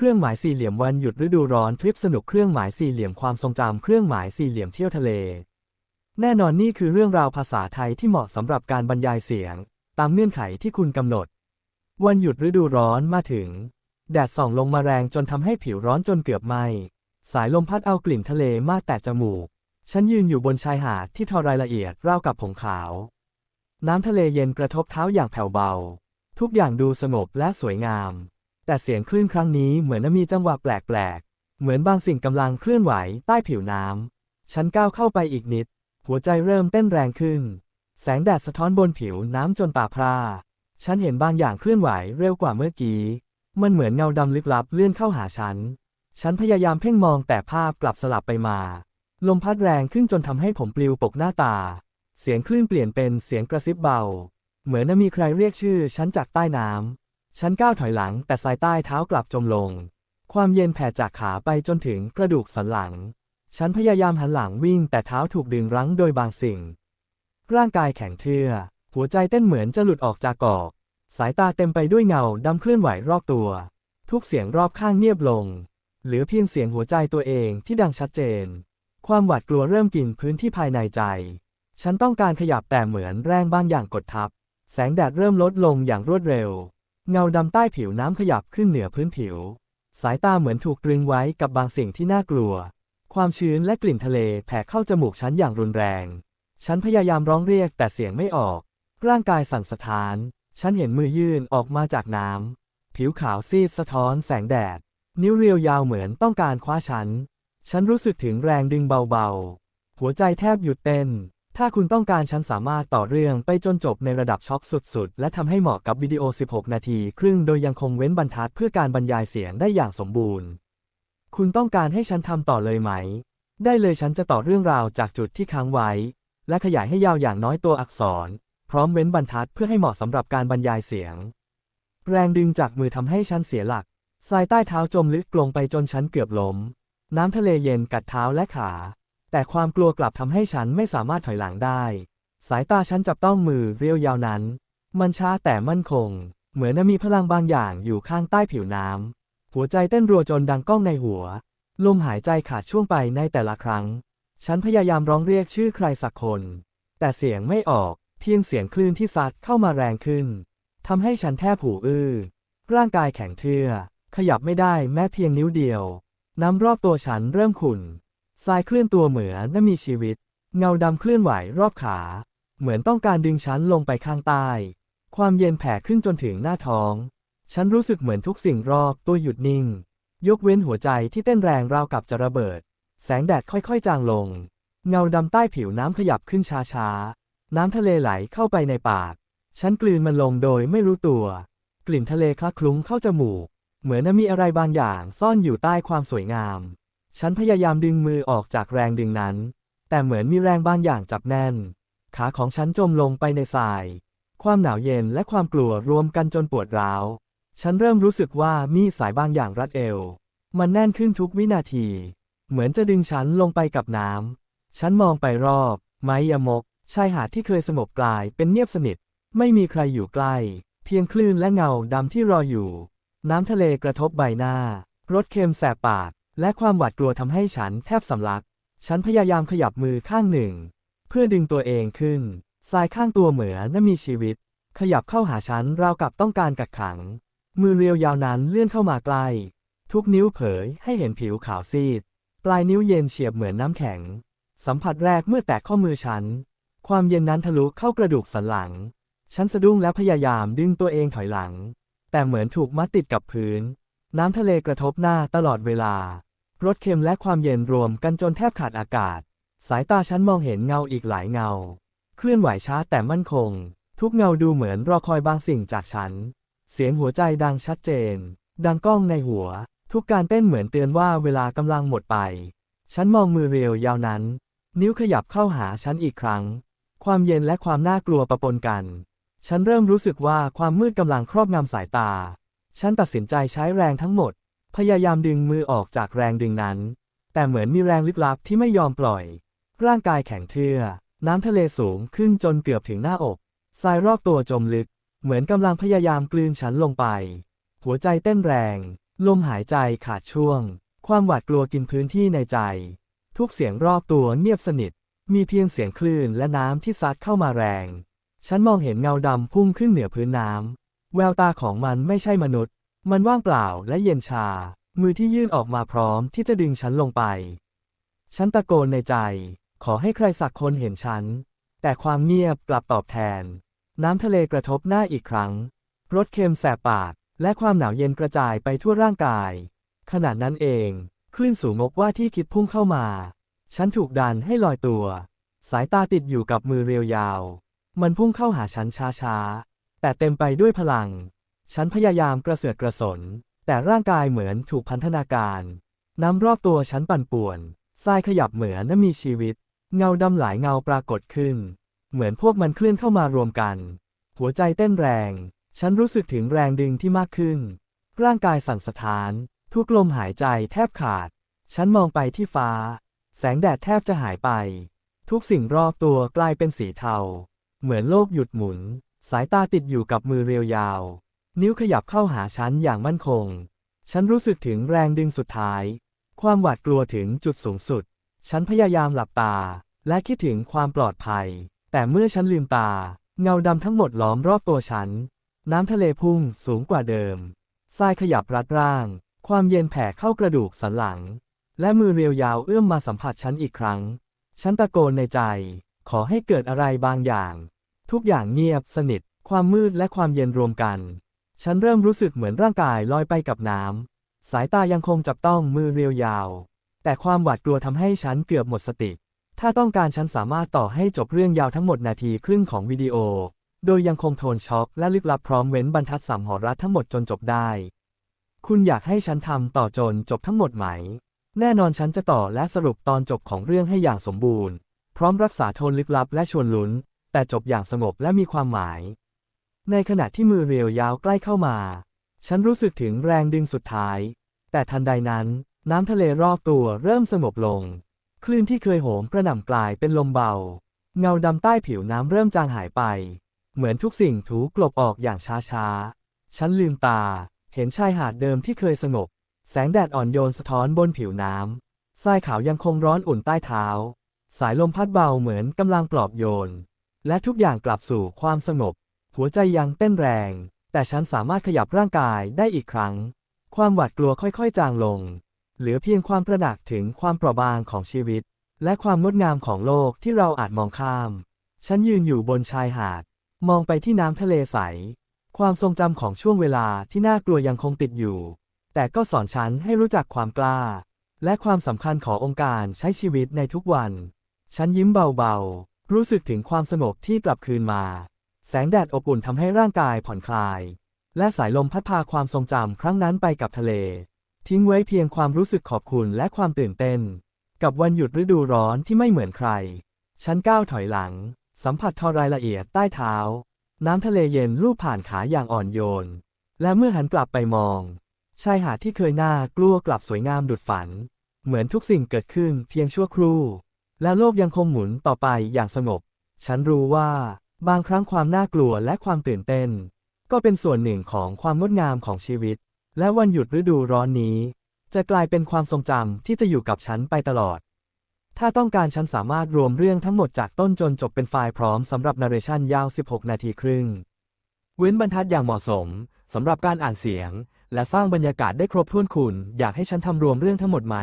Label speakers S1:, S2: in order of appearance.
S1: เครื่องหมายสี่เหลี่ยมวันหยุดฤดูร้อนทริปสนุกเครื่องหมายสี่เหลี่ยมความทรงจำเครื่องหมายสี่เหลี่ยมเที่ยวทะเล แน่นอนนี่คือเรื่องราวภาษาไทยที่เหมาะสำหรับการบรรยายเสียง ตามเงื่อนไขที่คุณกำหนด วันหยุดฤดูร้อนมาถึง แดดส่องลงมาแรงจนทำให้ผิวร้อนจนเกือบไหมสายลมพัดเอากลิ่นทะเลมาแตะจมูก ฉันยืนอยู่บนชายหาดที่ทอรายละเอียดราวกับผงขาว น้ำทะเลเย็นกระทบเท้าอย่างแผ่วเบา ทุกอย่างดูสงบและสวยงาม แต่เสียงคลื่นครั้งนี้เหมือนมีจังหวะแปลกๆ เหมือนบางสิ่งกำลังเคลื่อนไหวใต้ผิวน้ำ ฉันก้าวเข้าไปอีกนิด หัวใจเริ่มเต้นแรงขึ้น แสงแดดสะท้อนบนผิวน้ำจนตาพร่า ฉันเห็นบางอย่างเคลื่อนไหวเร็วกว่าเมื่อกี้ มันเหมือนเงาดำลึกลับเลื่อนเข้าหาฉัน ฉันพยายามเพ่งมองแต่ภาพกลับสลับไปมา ลมพัดแรงขึ้นจนทำให้ผมปลิวปกหน้าตา เสียงคลื่นเปลี่ยนเป็นเสียงกระซิบเบา เหมือนมีใครเรียกชื่อฉันจากใต้น้ำ ฉันก้าวถอยหลังแต่สายใต้เท้ากลับจมลง ความเย็นแผ่จากขาไปจนถึงกระดูกสันหลัง ฉันพยายามหันหลังวิ่งแต่เท้าถูกดึงรั้งโดยบางสิ่ง ร่างกายแข็งเทื่อ หัวใจเต้นเหมือนจะหลุดออกจากกอก สายตาเต็มไปด้วยเงาดำเคลื่อนไหวรอบตัว ทุกเสียงรอบข้างเงียบลง เหลือเพียงเสียงหัวใจตัวเองที่ดังชัดเจน ความหวาดกลัวเริ่มกินพื้นที่ภายในใจ ฉันต้องการขยับแต่เหมือนแรงบางอย่างกดทับ แสงแดดเริ่มลดลงอย่างรวดเร็ว เงาดำใต้ผิวน้ำขยับขึ้นเหนือพื้นผิว สายตาเหมือนถูกตรึงไว้กับบางสิ่งที่น่ากลัว ความชื้นและกลิ่นทะเลแผ่เข้าจมูกฉันอย่างรุนแรง ฉันพยายามร้องเรียกแต่เสียงไม่ออก ร่างกายสั่นสะท้าน ฉันเห็นมือยื่นออกมาจากน้ำ ผิวขาวซีดสะท้อนแสงแดด นิ้วเรียวยาวเหมือนต้องการคว้าฉัน ฉันรู้สึกถึงแรงดึงเบาๆ หัวใจแทบหยุดเต้น ถ้าคุณต้องการฉันสามารถต่อเรื่องไปจนจบในระดับช็อกสุดๆ และทำให้เหมาะกับวิดีโอ 16 นาทีครึ่งโดยยังคงเว้นบรรทัดเพื่อการบรรยายเสียงได้อย่างสมบูรณ์ คุณต้องการให้ฉันทำต่อเลยไหม ได้เลยฉันจะต่อเรื่องราวจากจุดที่ค้างไว้ และขยายให้ยาวอย่างน้อยตัวอักษร พร้อมเว้นบรรทัดเพื่อให้เหมาะสำหรับการบรรยายเสียง แรงดึงจากมือทำให้ฉันเสียหลักทรายใต้เท้าจมลึกลงไปจนฉันเกือบล้ม น้ำทะเลเย็นกัดเท้าและขา แต่ความกลัวกลับทำให้ฉันไม่สามารถถอยหลังได้ สายตาฉันจับต้องมือเรียวยาวนั้น มันช้าแต่มั่นคง เหมือนมีพลังบางอย่างอยู่ข้างใต้ผิวน้ำ หัวใจเต้นรัวจนดังก้องในหัว ลมหายใจขาดช่วงไปในแต่ละครั้ง ฉันพยายามร้องเรียกชื่อใครสักคน แต่เสียงไม่ออก เพียงเสียงคลื่นที่ซัดเข้ามาแรงขึ้นทำให้ฉันแทบหูอื้อ ร่างกายแข็งเทื่อ ขยับไม่ได้แม้เพียงนิ้วเดียว น้ำรอบตัวฉันเริ่มขุ่น ทรายเคลื่อนตัวเหมือนไม่มีชีวิต เงาดำเคลื่อนไหวรอบขา เหมือนต้องการดึงฉันลงไปข้างใต้ ความเย็นแผ่ขึ้นจนถึงหน้าท้อง ฉันรู้สึกเหมือนทุกสิ่งรอบตัวหยุดนิ่ง ยกเว้นหัวใจที่เต้นแรงราวกับจะระเบิด แสงแดดค่อยๆจางลง เงาดำใต้ผิวน้ำขยับขึ้นช้าๆ น้ำทะเลไหลเข้าไปในปาก ฉันกลืนมันลงโดยไม่รู้ตัว กลิ่นทะเลคละคลุ้งเข้าจมูก เหมือนมีอะไรบางอย่างซ่อนอยู่ใต้ความสวยงาม ฉันพยายามดึงมือออกจากแรงดึงนั้น แต่เหมือนมีแรงบางอย่างจับแน่น ขาของฉันจมลงไปในทราย ความหนาวเย็นและความกลัวรวมกันจนปวดร้าว ฉันเริ่มรู้สึกว่ามีสายบางอย่างรัดเอว มันแน่นขึ้นทุกวินาที เหมือนจะดึงฉันลงไปกับน้ำ ฉันมองไปรอบ ไม้ยมก ชายหาดที่เคยสงบกลายเป็นเงียบสนิท ไม่มีใครอยู่ใกล้ เพียงคลื่นและเงาดำที่รออยู่ น้ำทะเลกระทบใบหน้ารสเค็มแสบปาก และความหวาดกลัวทำให้ฉันแทบสำลัก ฉันพยายามขยับมือข้างหนึ่ง เพื่อดึงตัวเองขึ้นทรายข้างตัวเหมือนน่มีชีวิต ขยับเข้าหาฉันราวกับต้องการกักขัง มือเรียวยาวนั้นเลื่อนเข้ามาใกล้ ทุกนิ้วเผยให้เห็นผิวขาวซีด ปลายนิ้วเย็นเฉียบเหมือนน้ำแข็ง สัมผัสแรกเมื่อแตะข้อมือฉัน ความเย็นนั้นทะลุเข้ากระดูกสันหลัง ฉันสะดุ้งและพยายามดึงตัวเองถอยหลัง แต่เหมือนถูกมัดติดกับพื้น น้ำทะเลกระทบหน้าตลอดเวลา รสเค็มและความเย็นรวมกันจนแทบขาดอากาศ สายตาฉันมองเห็นเงาอีกหลายเงา เคลื่อนไหวช้าแต่มั่นคง ทุกเงาดูเหมือนรอคอยบางสิ่งจากฉัน เสียงหัวใจดังชัดเจน ดังก้องในหัว ทุกการเต้นเหมือนเตือนว่าเวลากำลังหมดไป ฉันมองมือเรียวยาวนั้น นิ้วขยับเข้าหาฉันอีกครั้ง ความเย็นและความน่ากลัวปะปนกัน ฉันเริ่มรู้สึกว่าความมืดกำลังครอบงำสายตา ฉันตัดสินใจใช้แรงทั้งหมด พยายามดึงมือออกจากแรงดึงนั้น แต่เหมือนมีแรงลึกลับที่ไม่ยอมปล่อย ร่างกายแข็งเทื่อ น้ำทะเลสูงขึ้นจนเกือบถึงหน้าอกทรายรอบตัวจมลึก เหมือนกำลังพยายามกลืนฉันลงไป หัวใจเต้นแรง ลมหายใจขาดช่วง ความหวาดกลัวกินพื้นที่ในใจ ทุกเสียงรอบตัวเงียบสนิท มีเพียงเสียงคลื่นและน้ำที่ซัดเข้ามาแรง ฉันมองเห็นเงาดำพุ่งขึ้นเหนือพื้นน้ำแววตาของมันไม่ใช่มนุษย์ มันว่างเปล่าและเย็นชา มือที่ยื่นออกมาพร้อมที่จะดึงฉันลงไป ฉันตะโกนในใจ ขอให้ใครสักคนเห็นฉัน แต่ความเงียบกลับตอบแทน น้ำทะเลกระทบหน้าอีกครั้ง รสเค็มแสบปาก และความหนาวเย็นกระจายไปทั่วร่างกาย ขณะนั้นเอง คลื่นสูงงกว่าที่คิดพุ่งเข้ามา ฉันถูกดันให้ลอยตัว สายตาติดอยู่กับมือเรียวยาว มันพุ่งเข้าหาฉันช้าๆ แต่เต็มไปด้วยพลัง ฉันพยายามกระเสือกกระสน แต่ร่างกายเหมือนถูกพันธนาการ น้ำรอบตัวฉันปั่นป่วน ทรายขยับเหมือนน่ะมีชีวิต เงาดำหลายเงาปรากฏขึ้น เหมือนพวกมันเคลื่อนเข้ามารวมกัน หัวใจเต้นแรง ฉันรู้สึกถึงแรงดึงที่มากขึ้น ร่างกายสั่นสะท้าน ทุกลมหายใจแทบขาด ฉันมองไปที่ฟ้า แสงแดดแทบจะหายไป ทุกสิ่งรอบตัวกลายเป็นสีเทา เหมือนโลกหยุดหมุน สายตาติดอยู่กับมือเรียวยาว นิ้วขยับเข้าหาฉันอย่างมั่นคง ฉันรู้สึกถึงแรงดึงสุดท้าย ความหวาดกลัวถึงจุดสูงสุด ฉันพยายามหลับตา และคิดถึงความปลอดภัย แต่เมื่อฉันลืมตา เงาดำทั้งหมดล้อมรอบตัวฉัน น้ำทะเลพุ่งสูงกว่าเดิม ทรายขยับรัดร่าง ความเย็นแผ่เข้ากระดูกสันหลัง และมือเรียวยาวเอื้อมมาสัมผัสฉันอีกครั้ง ฉันตะโกนในใจ ขอให้เกิดอะไรบางอย่าง ทุกอย่างเงียบสนิท ความมืดและความเย็นรวมกัน ฉันเริ่มรู้สึกเหมือนร่างกายลอยไปกับน้ำ สายตายังคงจับต้องมือเรียวยาว แต่ความหวาดกลัวทำให้ฉันเกือบหมดสติ ถ้าต้องการฉันสามารถต่อให้จบเรื่องยาวทั้งหมดนาทีครึ่งของวิดีโอ โดยยังคงโทนช็อกและลึกลับพร้อมเว้นบรรทัดสามหอรัฐทั้งหมดจนจบได้ คุณอยากให้ฉันทำต่อจนจบทั้งหมดไหม แน่นอนฉันจะต่อและสรุปตอนจบของเรื่องให้อย่างสมบูรณ์ พร้อมรักษาโทนลึกลับและชวนลุ้น แต่จบอย่างสงบและมีความหมาย ในขณะที่มือเรียวยาวใกล้เข้ามา ฉันรู้สึกถึงแรงดึงสุดท้าย แต่ทันใดนั้น น้ำทะเลรอบตัวเริ่มสงบลง คลื่นที่เคยโหมกระหน่ำกลายเป็นลมเบา เงาดำใต้ผิวน้ำเริ่มจางหายไป เหมือนทุกสิ่งถูกลบออกอย่างช้าๆ ฉันลืมตา เห็นชายหาดเดิมที่เคยสงบ แสงแดดอ่อนโยนสะท้อนบนผิวน้ำทรายขาวยังคงร้อนอุ่นใต้เท้า สายลมพัดเบาเหมือนกำลังปลอบโยน และทุกอย่างกลับสู่ความสงบ หัวใจยังเต้นแรง แต่ฉันสามารถขยับร่างกายได้อีกครั้ง ความหวาดกลัวค่อยๆ จางลง เหลือเพียงความตระหนักถึงความเปราะบางของชีวิต และความงดงามของโลกที่เราอาจมองข้าม ฉันยืนอยู่บนชายหาด มองไปที่น้ำทะเลใส ความทรงจำของช่วงเวลาที่น่ากลัวยังคงติดอยู่ แต่ก็สอนฉันให้รู้จักความกล้า และความสำคัญขององค์การใช้ชีวิตในทุกวัน ฉันยิ้มเบาๆ รู้สึกถึงความสงบที่กลับคืนมา แสงแดดอบอุ่นทำให้ร่างกายผ่อนคลาย และสายลมพัดพาความทรงจำครั้งนั้นไปกับทะเล ทิ้งไว้เพียงความรู้สึกขอบคุณและความตื่นเต้น กับวันหยุดฤดูร้อนที่ไม่เหมือนใครฉันก้าวถอยหลัง สัมผัสทอรายละเอียดใต้เท้า น้ำทะเลเย็นลูบผ่านขาอย่างอ่อนโยน และเมื่อหันกลับไปมอง ชายหาดที่เคยน่ากลัวกลับสวยงามดุดฝัน เหมือนทุกสิ่งเกิดขึ้นเพียงชั่วครู่ และโลกยังคงหมุนต่อไปอย่างสงบ ฉันรู้ว่า บางครั้งความน่ากลัวและความตื่นเต้น ก็เป็นส่วนหนึ่งของความงดงามของชีวิต และวันหยุดฤดูร้อนนี้ จะกลายเป็นความทรงจำที่จะอยู่กับฉันไปตลอด ถ้าต้องการฉันสามารถรวมเรื่องทั้งหมดจากต้นจนจบเป็นไฟล์พร้อมสำหรับนาร์เรชันยาว 16 นาทีครึ่ง เว้นบรรทัดอย่างเหมาะสมสำหรับการอ่านเสียง และสร้างบรรยากาศได้ครบถ้วนคุณ อยากให้ฉันทำรวมเรื่องทั้งหมดไหม